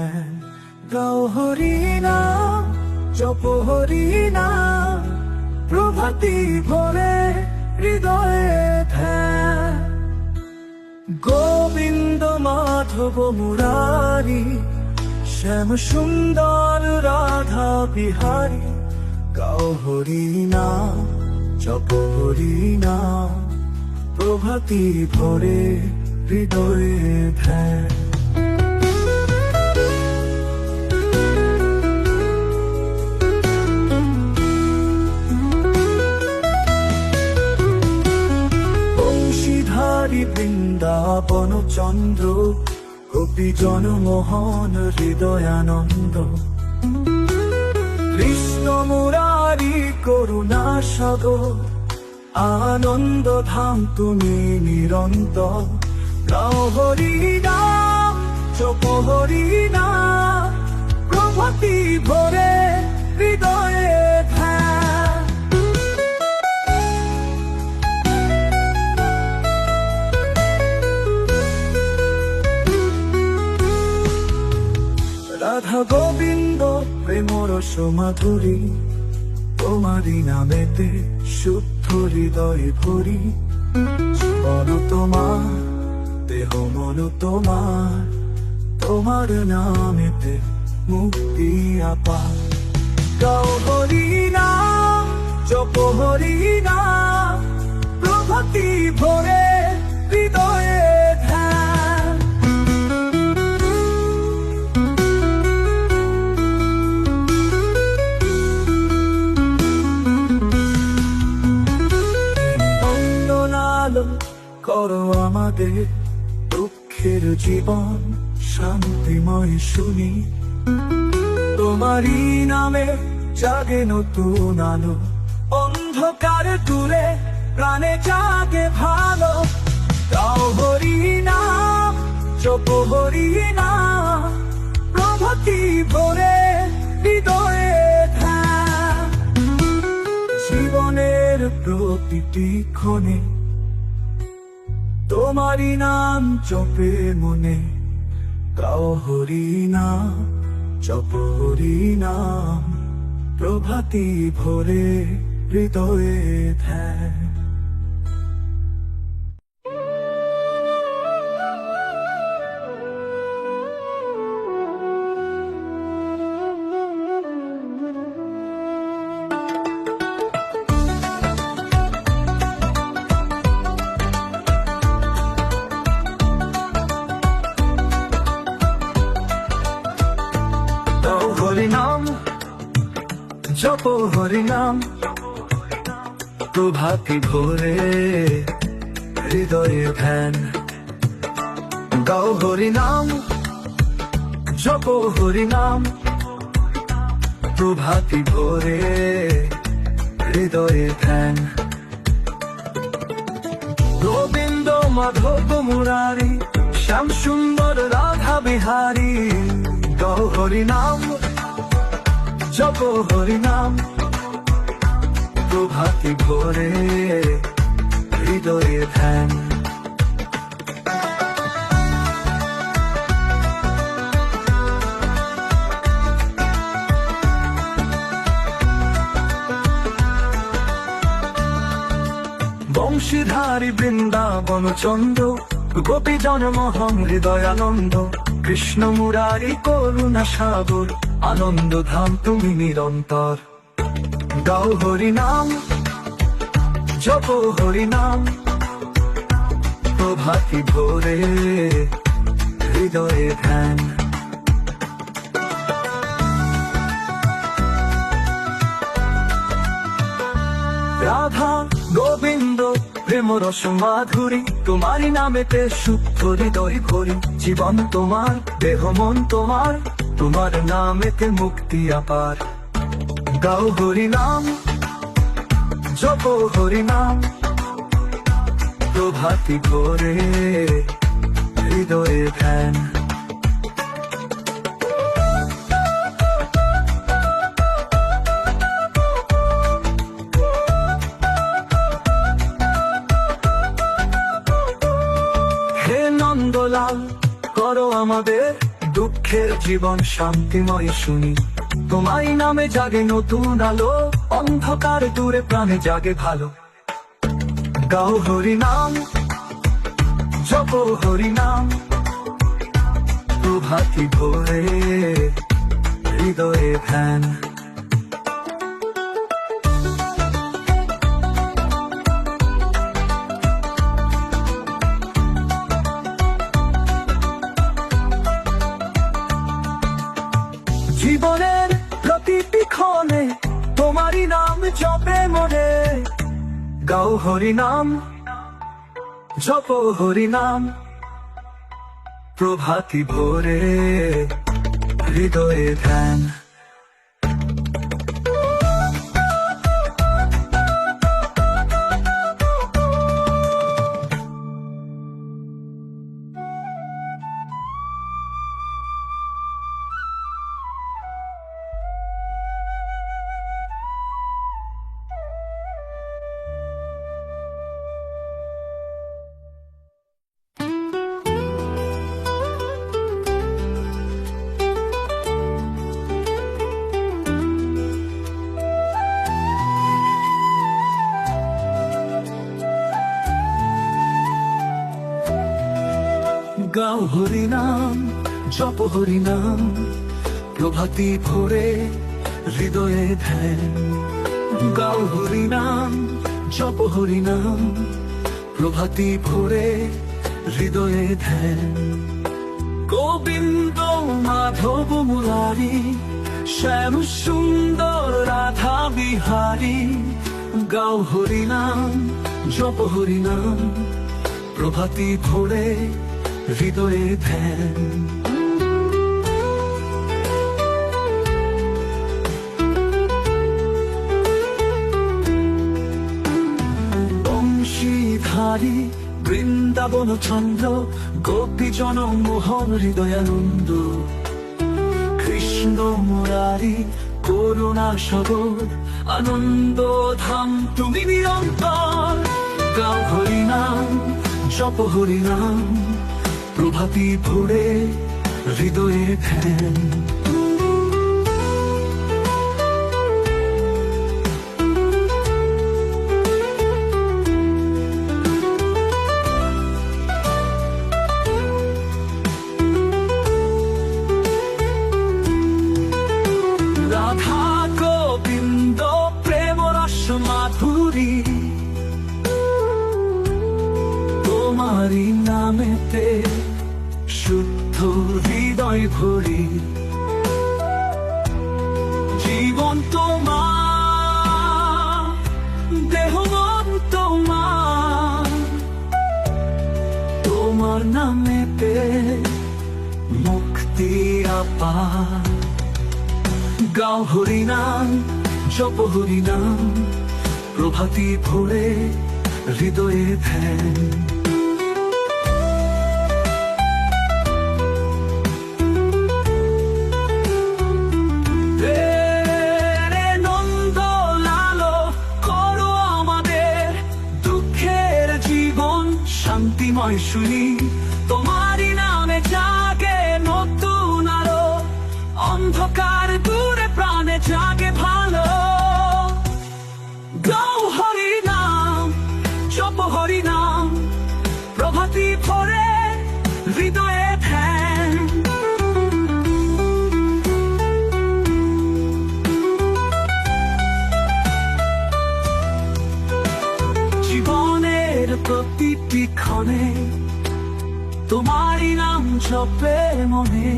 ধ্যান গাও হরি নাম প্রভাতি ভরে হৃদয়ে ধ্যান। গোবিন্দ মাধব মুরারি, শ্যাম সুন্দর রাধা বিহারী। গাও হরি নাম জপ প্রভাতি ভরে হৃদয়ে ধ্যান। চন্দ্র, গোপী জনমোহন, হৃদয়ানন্দ। কৃষ্ণ মুরারি, করুণা সাগর, আনন্দ ধাম তুমি নিরন্তর। গাও হরি নাম চপ হরি নাম প্রভাতি ভরে গোবিন্দ, প্রেমর সমাধুরী তোমারি নামেতে শুদ্ধ হৃদয় ভরি। জীবন তোমার, দেহ মন তোমার তোমার নামেতে মুক্তি আপা। গাও হরি নাম, জপ হরি নাম, প্রভাতি ভরে শান্তিময় শুনি। তোমারই নামে জাগে নতুন আলো। অন্ধকার দূরে প্রাণে জাগে ভালো। গাও হরি নাম চপ হরি নাম। প্রভাতি ভরে হৃদয়ে জীবনের প্রতিটি ক্ষণে তোমারই নাম জপে মনে। গাও হরি নাম জপ হরি নাম প্রভাতি ভরে হৃদয়ে ধ্যান। জপ হরি প্রভাতি ভোরে হৃদয়ে ধ্যান। গাও হরি নাম জপ হরি নাম প্রভাতি ভোরে হৃদয়ে ধ্যান। গোবিন্দ মাধব মুরারি, শ্যাম সুন্দর রাধা বিহারী। গাও হরিনাম, জপ হরি নাম প্রভাতি ভোরে হৃদয়ে ধ্যান। বংশীধারী বৃন্দাবন চন্দ্র গোপী জনমোহন হৃদয়ানন্দ, কৃষ্ণ মুরারি, করুণা সাগর আনন্দ ধাম তুমি নিরন্তর। গাও হরি নাম, জপ হরি নাম। প্রভাতি ভোরে হৃদয়ে ধ্যান। রাধা গোবিন্দ প্রেম রস মাধুরী, তোমারই নামেতে শুদ্ধ হৃদয় ভরি। জীবন তোমার, দেহ মন তোমার তোমার নামেতে মুক্তি আপার। গাও হরি নাম, জপ হরি নাম। প্রভাতি ভোরে হৃদয়ে ধ্যান। আমাদের দুঃখের জীবন শান্তিময় শুনি। তোমায় নামে জাগে নতুন আলো, অন্ধকার দূরে প্রাণে জাগে ভালো। গাও হরি নাম, জপ হরি নাম, প্রভাতি ভোরে, হৃদয়ে ধ্যান। হরি নাম জপ হরি নাম প্রভাতি ভোরে হৃদয়ে ধ্যান। গাও হরি নাম, জপ হরি নাম, প্রভাতি ভোরে হৃদয়ে ধ্যান। গাও হরি নাম, জপ হরি নাম, প্রভাতি ভোরে হৃদয়ে ধ্যান। গোবিন্দ মাধব মুরারি, শ্যাম সুন্দর রাধা বিহারী, গাও হরি নাম, জপ হরি নাম, প্রভাতি ভোরে হৃদয়ে ধ্যান। বংশীধারী বৃন্দাবন চন্দ্র গোপী জন মোহন হৃদয়ানন্দ। কৃষ্ণ মুরারি করুণা সবর আনন্দ ধাম তুমি নিরন্তর। গাও হরি নাম জপ হরি নাম প্রভাতি ভোরে হৃদয়ে ধ্যান হৃদয় ভরি। জীবন তোমার, দেহ তোমার। তোমার নামেতে মুক্তি আপার গাও হরি নাম, জপ হরি নাম, প্রভাতি ভোরে হৃদয়ে ধ্যান। শান্তিময় শুনি ক্ষণে তোমারই নাম জপে মনে।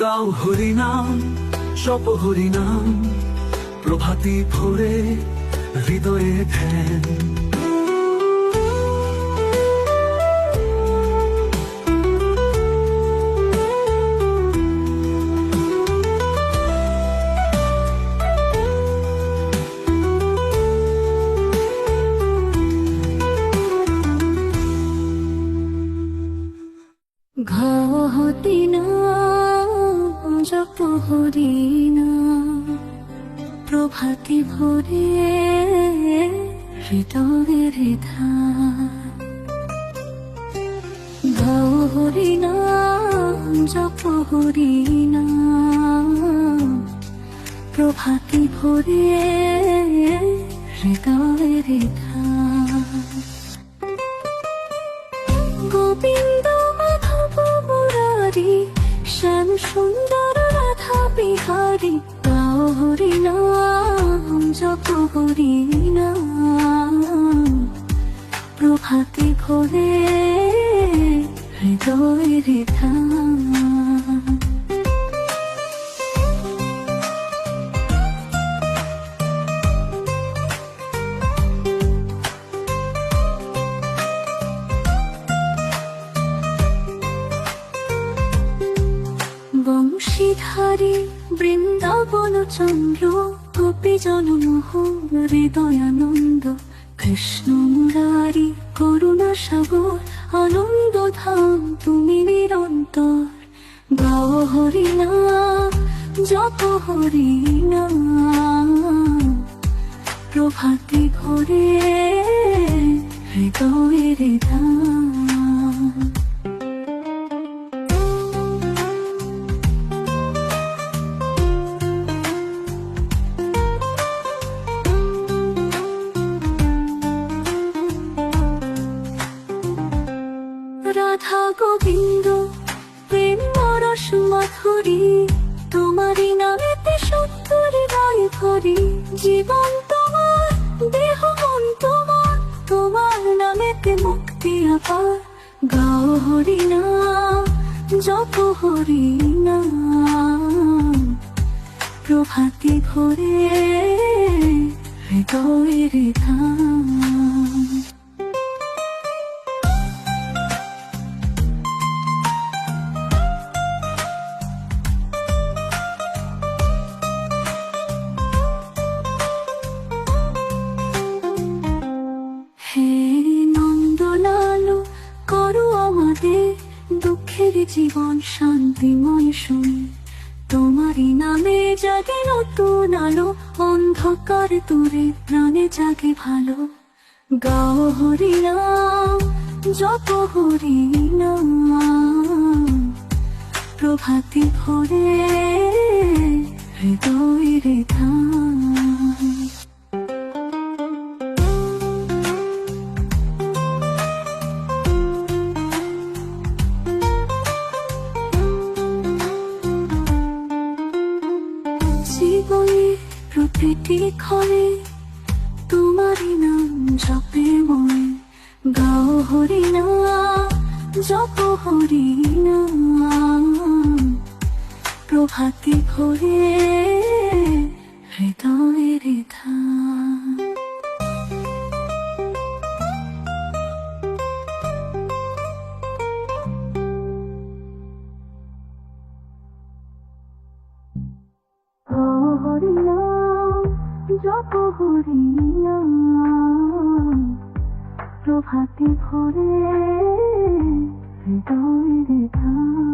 গাও হরি নাম, জপ হরি নাম, প্রভাতি ভোরে হৃদয়ে ধ্যান। না না। প্রভাতি ভরে হৃদয়ের হরি না, জপ হরি নাম প্রভাতি ভরে হৃদয়ের ধাম গোবিন্দ মুরারি শ্যাম সুন্দর রাধা বিহারি গাও নাম জপ হরি নাম। প্রভাতে হৃদয় হৃদয়ের ধাম। বৃন্দাবন চন্দ্র, গোপী জনমোহ হৃদয়ানন্দ, কৃষ্ণ মুরারি, করুণা সাগর, আনন্দ ধাম, তুমি নিরন্তর। গাও হরি নাম জপ হরি নাম প্রভাতে ভরে হৃদয়ের ধাম। মাধুরী তোমারই নামেতে সত্তর রায় ভরি। জীবন তোমার, দেহ মন তোমার তোমার নামেতে মুক্তি আপার গাও হরি নাম জপ হরি নাম প্রভাতি ভরে হৃদয়ের ধাম। নতুন আলো, অন্ধকার দূরে প্রাণে জাগে ভালো। গাও হরি নাম যত হরি নাম। প্রভাতি ভরে হৃদয় রে ধাম। প্রতিটি ক্ষণে তোমারই নাম জপে মনে। গাও হরি নাম জপ হরি প্রভাতি ভরে হৃদয়ের নাম জপ হরি নাম প্রভাতে ভরে হৃদয় ধাম